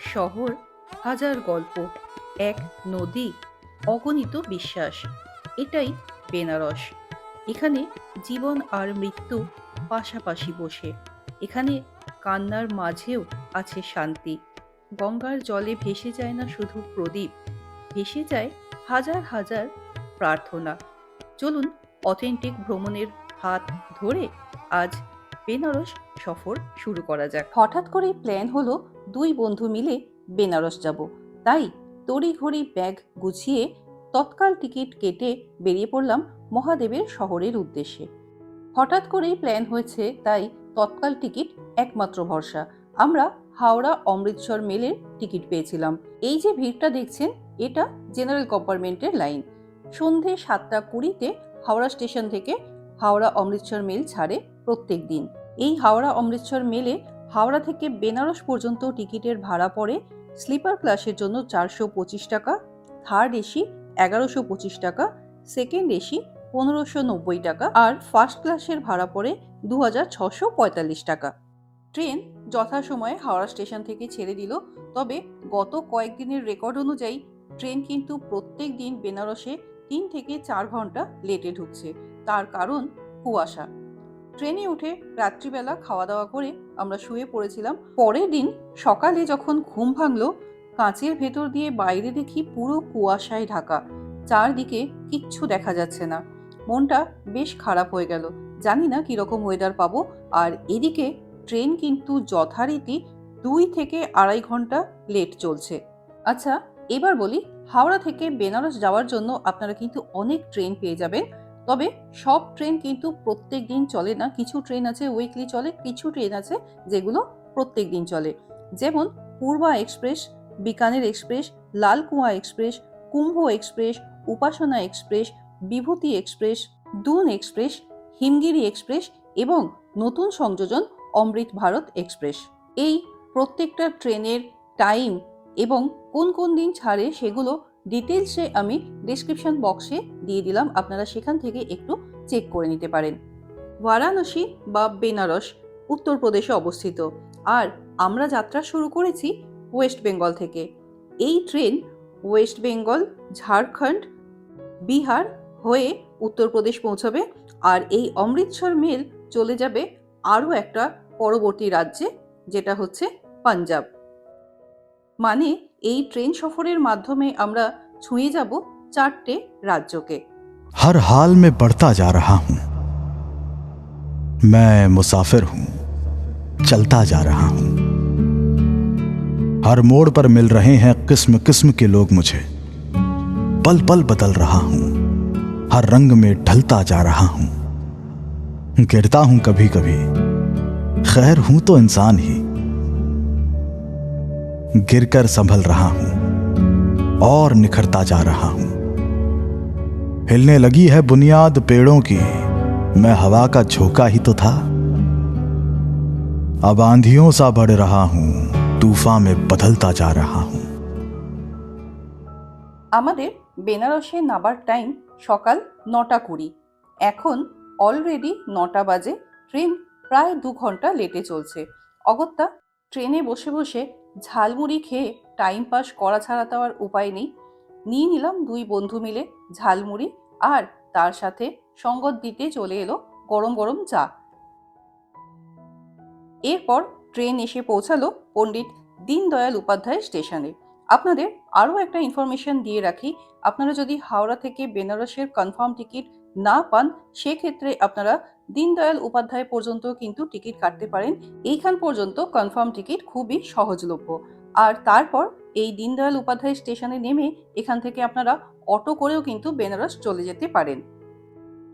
শহর, হাজার গল্প, এক নদী, অগণিত বিশ্বাস। এটাই বেনারস। এখানে জীবন আর মৃত্যু পাশাপাশি বসে। এখানে কান্নার মাঝেও আছে শান্তি। গঙ্গার জলে ভেসে যায় না শুধু প্রদীপ, ভেসে যায় হাজার হাজার প্রার্থনা। চলুন অথেন্টিক ভ্রমণের হাত ধরে আজ বেনারস সফর শুরু করা যাক। হঠাৎ করে প্ল্যান হলো দুই বন্ধু মিলে বেনারস যাব। তাই তড়িঘড়ি ব্যাগ গুছিয়ে তৎকাল টিকিট কেটে বেরিয়ে পড়লাম মহাদেবের শহরের উদ্দেশ্যে। হঠাৎ করেই প্ল্যান হয়েছে, তাই তৎকাল টিকিট একমাত্র ভরসা। আমরা হাওড়া অমৃতসর মেলের টিকিট পেয়েছিলাম। এই যে ভিড়টা দেখছেন, এটা জেনারেল কম্পার্টমেন্টের লাইন। সন্ধে সাতটা কুড়িতে হাওড়া স্টেশন থেকে হাওড়া অমৃতসর মেল ছাড়ে প্রত্যেক দিন। এই হাওড়া অমৃতসর মেলে হাওড়া থেকে বেনারস পর্যন্ত টিকিটের ভাড়া পড়ে স্লিপার ক্লাসের জন্য চারশো পঁচিশ টাকা, থার্ড এসি এগারোশো পঁচিশ টাকা, সেকেন্ড এসি পনেরোশো নব্বই টাকা আর ফার্স্ট ক্লাসের ভাড়া পড়ে দু হাজার ছশো পঁয়তাল্লিশ টাকা। ট্রেন যথাসময়ে হাওড়া স্টেশন থেকে ছেড়ে দিল, তবে গত কয়েকদিনের রেকর্ড অনুযায়ী ট্রেন কিন্তু প্রত্যেক দিন বেনারসে তিন থেকে চার ঘণ্টা লেটে ঢুকছে, তার কারণ কুয়াশা। ট্রেনে উঠে রাত্রিবেলা খাওয়া দাওয়া করে আমরা শুয়ে পড়েছিলাম। পরের দিন সকালে যখন ঘুম ভাঙলো, কাঁচের ভেতর দিয়ে বাইরে দেখি পুরো কুয়াশায় ঢাকা। চারদিকে কিচ্ছু দেখা যাচ্ছে না। মনটা বেশ খারাপ হয়ে গেল। জানি না কীরকম ওয়েদার পাবো। আর এদিকে ট্রেন কিন্তু যথারীতি দুই থেকে আড়াই ঘণ্টা লেট চলছে। আচ্ছা এবার বলি, হাওড়া থেকে বেনারস যাওয়ার জন্য আপনারা কিন্তু অনেক ট্রেন পেয়ে যাবেন। তবে সব ট্রেন কিন্তু প্রত্যেক দিন চলে না। কিছু ট্রেন আছে উইকলি চলে, কিছু ট্রেন আছে যেগুলো প্রত্যেক দিন চলে। যেমন Purva express, Bikaner express, Lalkuan express, Kumbh express, Upasana express, Vibhuti express, Doon express, Himgiri express এবং নতুন সংযোজন অমৃত ভারত এক্সপ্রেস। এই প্রত্যেকটা ট্রেনের টাইম এবং কোন কোন দিন ছাড়ে সেগুলো ডিটেলসে আমি ডিসক্রিপশন বক্সে দিয়ে দিলাম, আপনারা সেখান থেকে একটু চেক করে নিতে পারেন। বারাণসী বা বেনারস উত্তরপ্রদেশে অবস্থিত। আর আমরা যাত্রা শুরু করেছি ওয়েস্ট বেঙ্গল থেকে। এই ট্রেন ওয়েস্ট বেঙ্গল ঝাড়খণ্ড বিহার হয়ে উত্তরপ্রদেশ পৌঁছাবে আর এই অমৃতসর মেল চলে যাবে আরও একটা পরবর্তী রাজ্যে, যেটা হচ্ছে পাঞ্জাব। মানে এই ট্রেন সফরের মাধ্যমে আমরা ছুঁয়ে যাব চারটে রাজ্যকে हर हाल में बढ़ता जा रहा हूं मैं मुसाफिर हूं चलता जा रहा हूं हर मोड़ पर मिल रहे हैं किस्म किस्म के लोग मुझे पल पल बदल रहा हूं हर रंग में ढलता जा रहा हूं गिरता हूं कभी कभी खैर हूं तो इंसान ही गिरकर संभल रहा हूं और निखरता जा रहा हूं हिलने लगी है बुनियाद पेड़ों की मैं हवा का झोंका ही तो था अब आंधियों सा बढ़ रहा हूं तूफान में बदलता जा रहा हूं আমাদের বেনারসে নাবার টাইম সকাল নটা কুড়ি এখন অলরেডি নটা বাজে ট্রেন প্রায় দু ঘন্টা লেটে চলছে অগত্যা ট্রেনে বসে বসে ঝালমুড়ি খেয়ে টাইম পাস করা ছাড়া তো আর উপায় নেই। নিয়ে নিলাম দুই বন্ধু মিলে ঝালমুড়ি আর তার সাথে সঙ্গত দিতে চলে এলো গরম গরম চা। এরপর ট্রেন এসে পৌঁছালো পণ্ডিত দীনদয়াল উপাধ্যায় স্টেশনে আপনাদের আরও একটা ইনফরমেশন দিয়ে রাখি, আপনারা যদি হাওড়া থেকে বেনারসের কনফার্ম টিকিট না পান, সেক্ষেত্রে আপনারা দীনদয়াল উপাধ্যায় পর্যন্ত কিন্তু টিকিট কাটতে পারেন। এইখান পর্যন্ত কনফার্ম টিকিট খুবই সহজলভ্য। আর তারপর এই দীনদয়াল উপাধ্যায় স্টেশনে নেমে এখান থেকে আপনারা অটো করেও কিন্তু বেনারস চলে যেতে পারেন।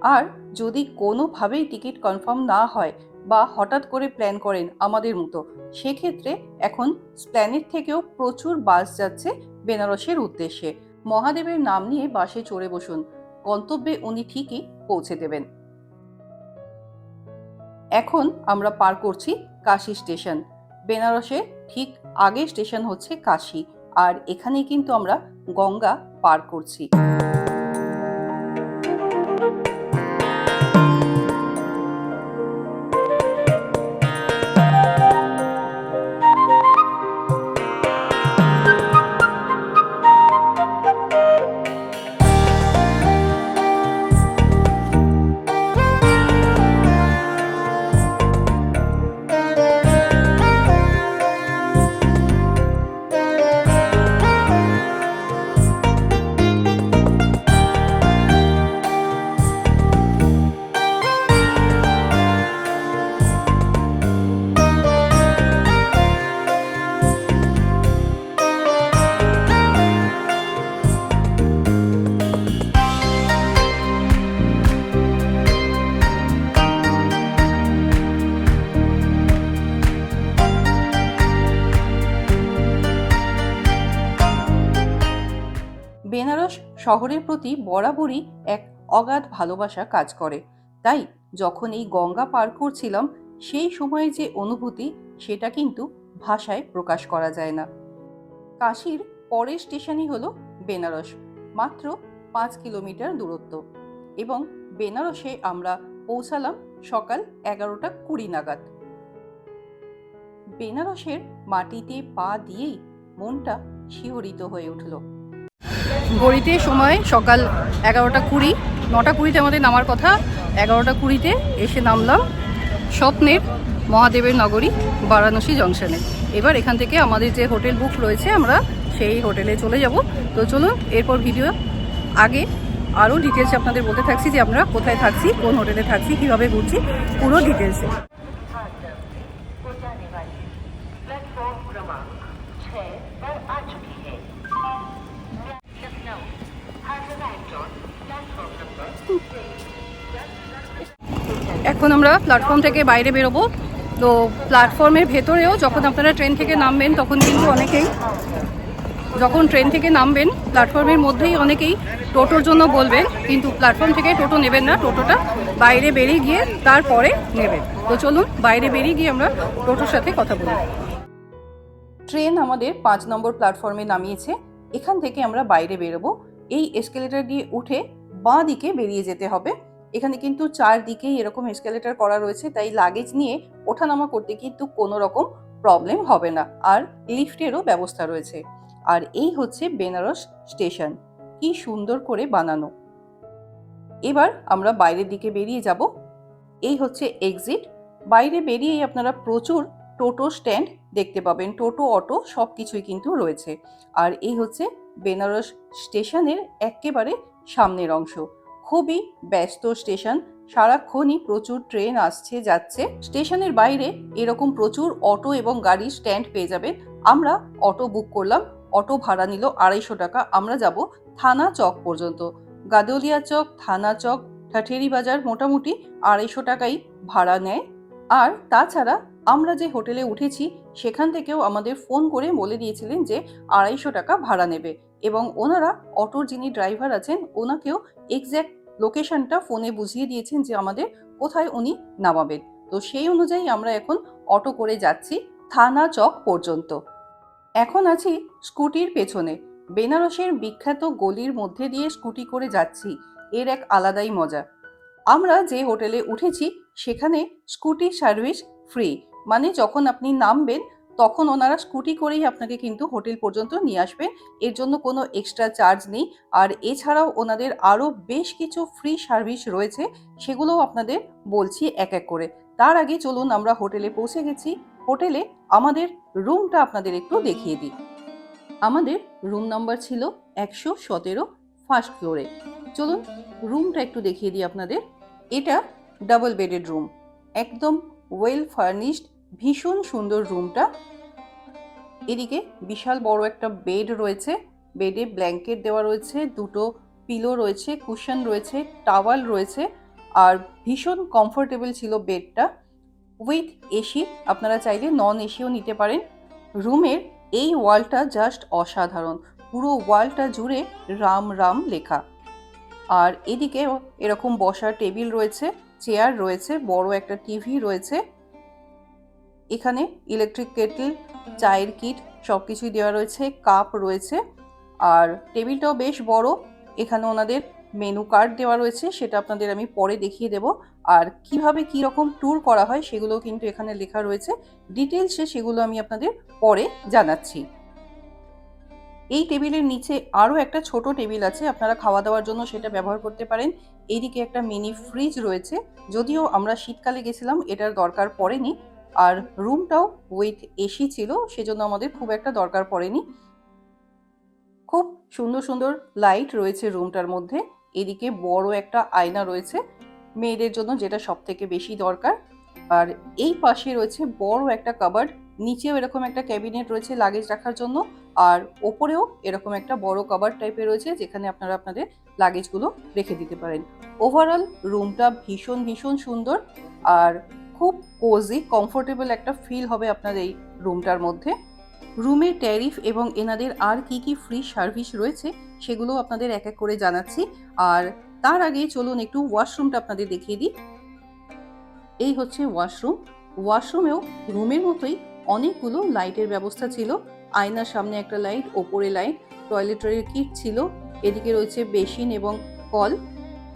আর যদি কোনোভাবেই টিকিট কনফার্ম না হয় বা হঠাৎ করে প্ল্যান করেন আমাদের মতো, সেক্ষেত্রে এখন স্প্ল্যানেট থেকেও প্রচুর বাস যাচ্ছে বেনারসের উদ্দেশ্যে। মহাদেবের নাম নিয়ে বাসে চড়ে বসুন। গন্তব্যে উনি ঠিকই পৌঁছে দেবেন। এখন আমরা পার করছি কাশি স্টেশন। বেনারসের ঠিক আগে স্টেশন হচ্ছে কাশি, আর এখানেই কিন্তু আমরা গঙ্গা পার করছি। বেনারস শহরের প্রতি বরাবরই এক অগাধ ভালোবাসা কাজ করে। তাই যখন এই গঙ্গা পার করছিলাম, সেই সময়ে যে অনুভূতি, সেটা কিন্তু ভাষায় প্রকাশ করা যায় না। কাশির পরের স্টেশনই হলো বেনারস, মাত্র পাঁচ কিলোমিটার দূরত্ব। এবং বেনারসে আমরা পৌঁছালাম সকাল এগারোটা কুড়ি নাগাদ। বেনারসের মাটিতে পা দিয়েই মনটা শিহরিত হয়ে উঠল। ঘড়িতে সময় সকাল এগারোটা কুড়ি, নটা কুড়িতে আমাদের নামার কথা, এগারোটা কুড়িতে এসে নামলাম স্বপ্নের মহাদেবের নগরী বারাণসী জংশনে। এবার এখান থেকে আমাদের যে হোটেল বুক রয়েছে, আমরা সেই হোটেলে চলে যাব। তো চলুন, এরপর ভিডিও আগে আরও ডিটেলস আপনাদের বলতে থাকছি যে আমরা কোথায় থাকছি, কোন হোটেলে থাকছি, কীভাবে ঘুরছি, পুরো ডিটেলসে এখন আমরা প্ল্যাটফর্ম থেকে বাইরে বেরোবো। তো প্ল্যাটফর্মের ভেতরেও যখন আপনারা ট্রেন থেকে নামবেন, তখন কিন্তু অনেকেই যখন ট্রেন থেকে নামবেন প্ল্যাটফর্মের মধ্যেই অনেকেই টোটোর জন্য বলবেন, কিন্তু প্ল্যাটফর্ম থেকে টোটো নেবেন না, টোটোটা বাইরে বেরিয়ে গিয়ে তারপরে নেবেন। তো চলুন, বাইরে বেরিয়ে গিয়ে আমরা টোটোর সাথে কথা বলি। ট্রেন আমাদের পাঁচ নম্বর প্ল্যাটফর্মে নামিয়েছে। এখান থেকে আমরা বাইরে বেরোবো। এই এসকেলেটর দিয়ে উঠে বাঁ দিকে বেরিয়ে যেতে হবে। এখানে কিন্তু চারদিকেই এরকম এসকেলেটর করা রয়েছে, তাই লাগেজ নিয়ে ওঠানামা করতে কিন্তু কোনো রকম প্রবলেম হবে না। আর লিফটেরও ব্যবস্থা রয়েছে। আর এই হচ্ছে বেনারস স্টেশন। কি সুন্দর করে বানানো। এবার আমরা বাইরের দিকে বেরিয়ে যাব। এই হচ্ছে এক্সিট বাইরে বেরিয়েই আপনারা প্রচুর টোটো স্ট্যান্ড দেখতে পাবেন। টোটো, অটো সব কিছুই কিন্তু রয়েছে। আর এই হচ্ছে বেনারস স্টেশনের একেবারে সামনের অংশ। খুবই ব্যস্ত স্টেশন। সারাক্ষণই প্রচুর ট্রেন আসছে, যাচ্ছে। স্টেশনের বাইরে এরকম প্রচুর অটো এবং গাড়ির স্ট্যান্ড পেয়ে যাবেন। আমরা অটো বুক করলাম, অটো ভাড়া নিল আড়াইশো টাকা। আমরা যাব থানা চক পর্যন্ত। গাদলিয়া চক, থানা চক, ঠাঠেরি বাজার মোটামুটি আড়াইশো টাকাই ভাড়া নেয়। আর তাছাড়া আমরা যে হোটেলে উঠেছি, সেখান থেকেও আমাদের ফোন করে বলে দিয়েছিলেন যে আড়াইশো টাকা ভাড়া নেবে। এবং ওনারা অটোর যিনি ড্রাইভার আছেন, ওনাকেও এক্স্যাক্ট লোকেশনটা ফোনে বুঝিয়ে দিয়েছেন যে আমাদের কোথায় উনি নামাবেন। তো সেই অনুযায়ী আমরা এখন অটো করে যাচ্ছি থানা চক পর্যন্ত। এখন আছি স্কুটির পেছনে। বেনারসের বিখ্যাত গলির মধ্যে দিয়ে স্কুটি করে যাচ্ছি। এর এক আলাদাই মজা। আমরা যে হোটেলে উঠেছি সেখানে স্কুটি সার্ভিস ফ্রি। মানে যখন আপনি নামবেন তখন ওনারা স্কুটি করেই আপনাকে কিন্তু হোটেল পর্যন্ত নিয়ে আসবেন এর জন্য কোনো এক্সট্রা চার্জ নেই। আর এছাড়াও ওনাদের আরও বেশ কিছু ফ্রি সার্ভিস রয়েছে, সেগুলোও আপনাদের বলছি এক এক করে। তার আগে চলুন আমরা হোটেলে পৌঁছে গেছি। হোটেলে আমাদের রুমটা আপনাদের একটু দেখিয়ে দিই। আমাদের রুম নাম্বার ছিল একশো সতেরো ফার্স্ট ফ্লোরে। চলুন রুমটা একটু দেখিয়ে দিই আপনাদের। এটা ডাবল বেডেড রুম। একদম ওয়েল ফার্নিশড ভীষণ সুন্দর রুমটা এদিকে বিশাল বড় একটা বেড রয়েছে। বেডে ব্ল্যাঙ্কেট দেওয়া রয়েছে, দুটো পিলো রয়েছে কুশন রয়েছে টাওয়াল রয়েছে আর ভীষণ কমফোর্টেবল ছিল বেডটা উইথ এসি আপনারা চাইলে নন এসিও নিতে পারেন। রুমের এই ওয়ালটা জাস্ট অসাধারণ। পুরো ওয়ালটা জুড়ে রাম রাম লেখা। আর এদিকে এরকম বসার টেবিল রয়েছে চেয়ার রয়েছে, বড় একটা টিভি রয়েছে। এখানে ইলেকট্রিক কেটল চায়ের কিট সব কিছুই দেওয়া রয়েছে কাপ রয়েছে, আর টেবিলটাও বেশ বড়। এখানে ওনাদের মেনু কার্ড দেওয়া রয়েছে, সেটা আপনাদের আমি পরে দেখিয়ে দেব। আর কীভাবে কি রকম ট্যুর করা হয়, সেগুলোও কিন্তু এখানে লেখা রয়েছে। ডিটেলসে সেগুলো আমি আপনাদের পরে জানাচ্ছি। এই টেবিলের নিচে আরও একটা ছোট টেবিল আছে, আপনারা খাওয়া দাওয়ার জন্য সেটা ব্যবহার করতে পারেন। এইদিকে একটা মিনি ফ্রিজ রয়েছে, যদিও আমরা শীতকালে গেছিলাম, এটার দরকার পড়েনি। আর রুমটাও উইথ এসি ছিল, সেজন্য আমাদের খুব একটা দরকার পড়েনি। খুব সুন্দর সুন্দর লাইট রয়েছে রুমটার মধ্যে, এদিকে বড় একটা আয়না রয়েছে, মেয়েদের জন্য যেটা সব থেকে বেশি দরকার। আর এই পাশে রয়েছে বড় একটা কাবার্ড নিচেও এরকম একটা ক্যাবিনেট রয়েছে লাগেজ রাখার জন্য, আর ওপরেও এরকম একটা বড় কাবার টাইপের রয়েছে, যেখানে আপনারা আপনাদের লাগেজগুলো রেখে দিতে পারেন। ওভারঅল রুমটা ভীষণ ভীষণ সুন্দর, আর খুব কোজি কমফোর্টেবল একটা ফিল হবে আপনার এই রুমটার মধ্যে। রুমের ট্যারিফ এবং এনাদের আর কি কি ফ্রি সার্ভিস রয়েছে সেগুলো আপনাদের এক এক করে জানাচ্ছি। আর তার আগে চলুন একটু ওয়াশরুমটা আপনাদের দেখিয়ে দিই। এই হচ্ছে ওয়াশরুম ওয়াশরুমেও রুমের মতোই অনেকগুলো লাইটের ব্যবস্থা ছিল। আয়নার সামনে একটা লাইট ওপরে লাইট টয়লেটরির কিট ছিল। এদিকে রয়েছে বেসিন এবং কল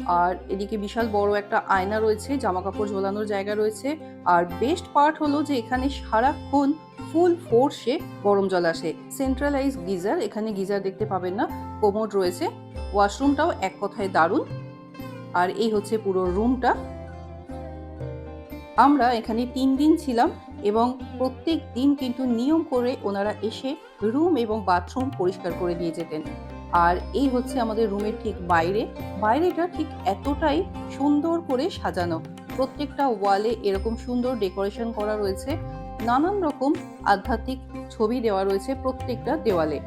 আর এদিকে বিশাল বড় একটা আয়না রয়েছে জামা কাপড় ঝোলানোর জায়গা রয়েছে। আর বেস্ট পার্ট হলো যে এখানে সারাক্ষণ ফুল ফোর্সে গরম জল আসে। সেন্ট্রালাইজ গিজার, এখানে গিজার দেখতে পাবেন না কোমোড রয়েছে। ওয়াশরুমটাও এক কথায় দারুণ। আর এই হচ্ছে পুরো রুমটা আমরা এখানে তিন দিন ছিলাম এবং প্রত্যেক দিন কিন্তু নিয়ম করে ওনারা এসে রুম এবং বাথরুম পরিষ্কার করে দিয়ে যেতেন। আর এই হচ্ছে আমাদের রুমের ঠিক বাইরে। বাইরেটা ঠিক এতটাই সুন্দর করে সাজানো। প্রত্যেকটা ওয়ালে এরকম সুন্দর ডেকোরেশন করা রয়েছে। নানান রকম আধ্যাত্মিক ছবি দেওয়া রয়েছে প্রত্যেকটা দেওয়ালে।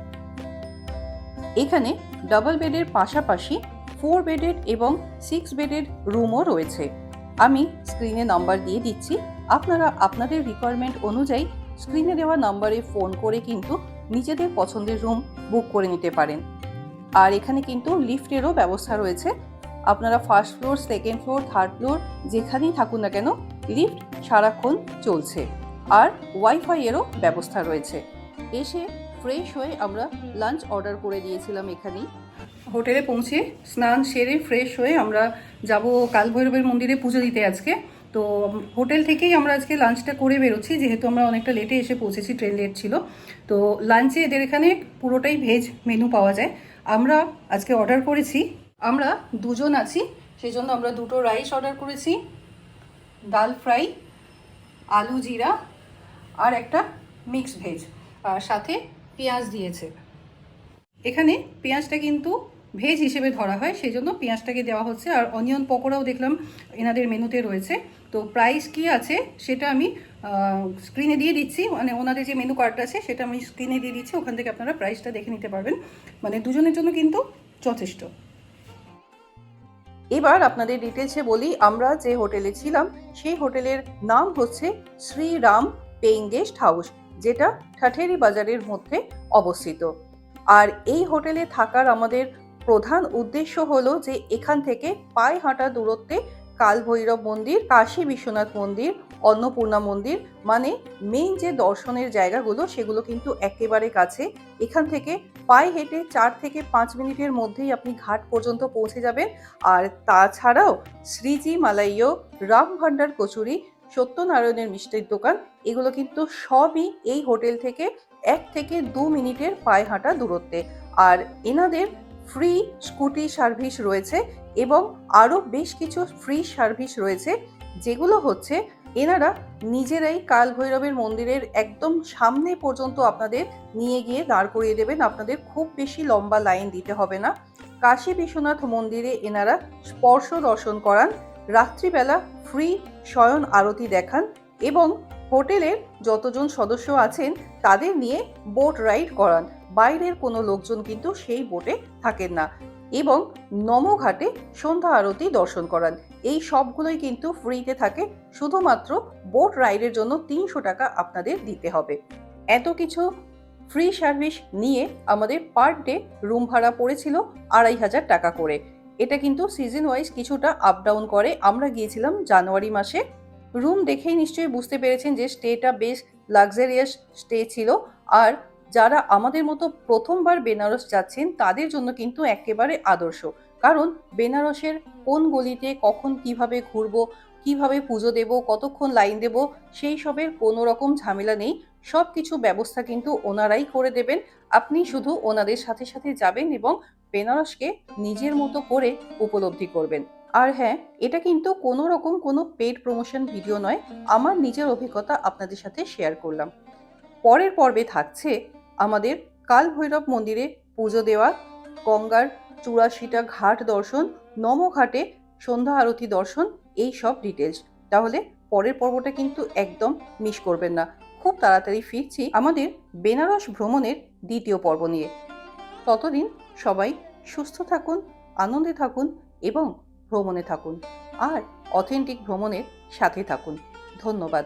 এখানে ডাবল বেডের পাশাপাশি ফোর বেডেড এবং সিক্স বেডের রুমও রয়েছে। আমি স্ক্রিনে নাম্বার দিয়ে দিচ্ছি। আপনারা আপনাদের রিকোয়ারমেন্ট অনুযায়ী স্ক্রিনে দেওয়া নাম্বারে ফোন করে কিন্তু নিজেদের পছন্দের রুম বুক করে নিতে পারেন। আর এখানে কিন্তু লিফটেরও ব্যবস্থা রয়েছে। আপনারা first floor second floor third floor যেখানেই থাকুন না কেন লিফট সারাক্ষণ চলছে। আর ওয়াইফাই এরও ব্যবস্থা রয়েছে। এসে ফ্রেশ হয়ে আমরা লাঞ্চ অর্ডার করে দিয়েছিলাম এখানেই। হোটেলে পৌঁছে স্নান সেরে ফ্রেশ হয়ে আমরা যাব কাল ভৈরবের মন্দিরে পুজো দিতে আজকে। তো হোটেল থেকেই আমরা আজকে লাঞ্চটা করে বেরোচ্ছি, যেহেতু আমরা অনেকটা লেটে এসে পৌঁছেছি ট্রেন লেট ছিল। তো লাঞ্চে এদের এখানে পুরোটাই ভেজ মেনু পাওয়া যায়। আমরা আজকে অর্ডার করেছি। আমরা দুজন আছি সেই জন্য আমরা দুটো রাইস অর্ডার করেছি, ডাল ফ্রাই, আলু জিরা আর একটা মিক্স ভেজ আর সাথে পেঁয়াজ দিয়েছে। এখানে পেঁয়াজটা কিন্তু ভেজ হিসেবে ধরা হয় সেই জন্য পেঁয়াজটাকে দেওয়া হচ্ছে। আর অনিয়ন পকোড়াও দেখলাম এনাদের মেনুতে রয়েছে। তো প্রাইস কি আছে, সেটা আমি স্ক্রিনে দিয়ে দিচ্ছি। মানে ওনাদের যে মেনু কার্ডটা আছে, সেটা আমি স্ক্রিনে দিয়ে দিচ্ছি। ওখান থেকে আপনারা প্রাইসটা দেখে নিতে পারবেন। মানে দুজনের জন্য কিন্তু যথেষ্ট। এবার আপনাদের ডিটেলসে বলি। আমরা যে হোটেলে ছিলাম, সেই হোটেলের নাম হচ্ছে শ্রীরাম পেইং গেস্ট হাউস যেটা ঠাঠেরি বাজারের মধ্যে অবস্থিত। আর এই হোটেলে থাকার আমাদের প্রধান উদ্দেশ্য হলো যে, এখান থেকে পায়ে হাঁটা দূরত্বে কাল ভৈরব মন্দির, কাশী বিশ্বনাথ মন্দির অন্নপূর্ণা মন্দির মানে মেইন যে দর্শনের জায়গাগুলো সেগুলো কিন্তু একেবারে কাছে। এখান থেকে পায়ে হেঁটে চার থেকে পাঁচ মিনিটের মধ্যেই আপনি ঘাট পর্যন্ত পৌঁছে যাবেন। আর তাছাড়াও শ্রীজি মালাইয় রাম ভান্ডার কচুরি, সত্যনারায়ণের মিষ্টির দোকান, এগুলো কিন্তু সবই এই হোটেল থেকে এক থেকে দু মিনিটের পায়ে হাঁটা দূরত্বে। আর এনাদের ফ্রি স্কুটি সার্ভিস রয়েছে এবং আরও বেশ কিছু ফ্রি সার্ভিস রয়েছে, যেগুলো হচ্ছে এনারা নিজেরাই কাল ভৈরবের মন্দিরের একদম সামনে পর্যন্ত আপনাদের নিয়ে গিয়ে দাঁড় করিয়ে দেবেন। আপনাদের খুব বেশি লম্বা লাইন দিতে হবে না। কাশী বিশ্বনাথ মন্দিরে এনারা স্পর্শ দর্শন করান, রাত্রিবেলা ফ্রি শয়ন আরতি দেখান এবং হোটেলের যতজন সদস্য আছেন তাদের নিয়ে বোট রাইড করান। বাইরের কোনো লোকজন কিন্তু সেই বোটে থাকেন না। এবং নমঘাটে সন্ধ্যা আরতি দর্শন করান। এই সবগুলোই কিন্তু ফ্রিতে থাকে। শুধুমাত্র বোট রাইডের জন্য তিনশো টাকা আপনাদের দিতে হবে। এত কিছু ফ্রি সার্ভিস নিয়ে আমাদের পার ডে রুম ভাড়া পড়েছিল আড়াই হাজার টাকা করে। এটা কিন্তু সিজন ওয়াইজ কিছুটা আপ ডাউন করে। আমরা গিয়েছিলাম জানুয়ারি মাসে। রুম দেখেই নিশ্চয়ই বুঝতে পেরেছেন যে স্টেটা বেশ লাক্সারিয়াস স্টে ছিল। আর যারা আমাদের মতো প্রথমবার বেনারস যাচ্ছেন, তাদের জন্য কিন্তু একেবারে আদর্শ। কারণ বেনারসের কোন গলিতে কখন কীভাবে ঘুরবো, কীভাবে পুজো দেব, কতক্ষণ লাইন দেব, সেই সবের কোনো রকম ঝামেলা নেই। সব কিছু ব্যবস্থা কিন্তু ওনারাই করে দেবেন। আপনি শুধু ওনাদের সাথে সাথে যাবেন এবং বেনারসকে নিজের মতো করে উপলব্ধি করবেন। আর হ্যাঁ এটা কিন্তু কোনো রকম কোনো পেড প্রমোশন ভিডিও নয়। আমার নিজের অভিজ্ঞতা আপনাদের সাথে শেয়ার করলাম। পরের পর্বে থাকছে আমাদের কাল ভৈরব মন্দিরে পুজো দেওয়া, গঙ্গার চুরাশিটা ঘাট দর্শন নমঘাটে সন্ধ্যা আরতি দর্শন, এই সব ডিটেলস তাহলে পরের পর্বটা কিন্তু একদম মিস করবেন না। খুব তাড়াতাড়ি ফিরছি আমাদের বেনারস ভ্রমণের দ্বিতীয় পর্ব নিয়ে। ততদিন সবাই সুস্থ থাকুন, আনন্দে থাকুন এবং ভ্রমণে থাকুন। আর অথেন্টিক ভ্রমণের সাথে থাকুন। ধন্যবাদ।